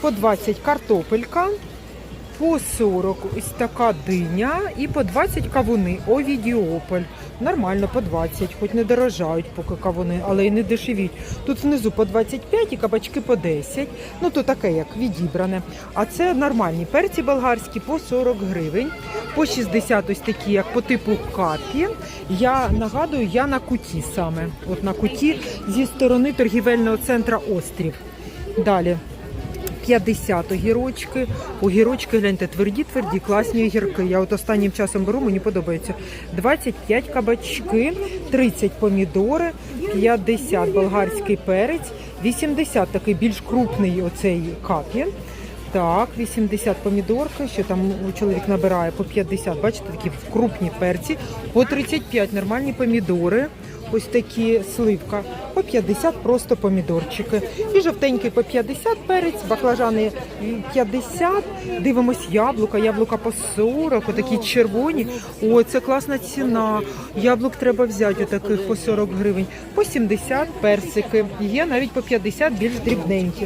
По 20 картопелька, по 40 ось така диня і по 20 кавуни. Овідіополь. Нормально по 20, хоч не дорожають поки кавуни, але й не дешевіть. Тут внизу по 25 і кабачки по 10. Ну то таке, як відібране. А це нормальні перці болгарські по 40 гривень, по 60 ось такі, як по типу капі. Я нагадую, я на куті саме. От на куті зі сторони торгівельного центру Острів. Далі 50 огірочки. Огірочки, гляньте, тверді, тверді, класні огірки. Я от останнім часом беру, мені подобається. 25 кабачки, 30 помідори, 50 болгарський перець, 80 такий більш крупний оцей капі. Так, 80 помідорки, що там чоловік набирає по 50, бачите, такі крупні перці, по 35 нормальні помідори. Ось такі сливка, по 50 просто помідорчики. І жовтенький по 50 перець, баклажани 50. Дивимось яблука, яблука по 40, отакі червоні. О, це класна ціна. Яблук треба взяти отаких по 40 гривень. По 70 персики. Є навіть по 50 більш дрібненькі.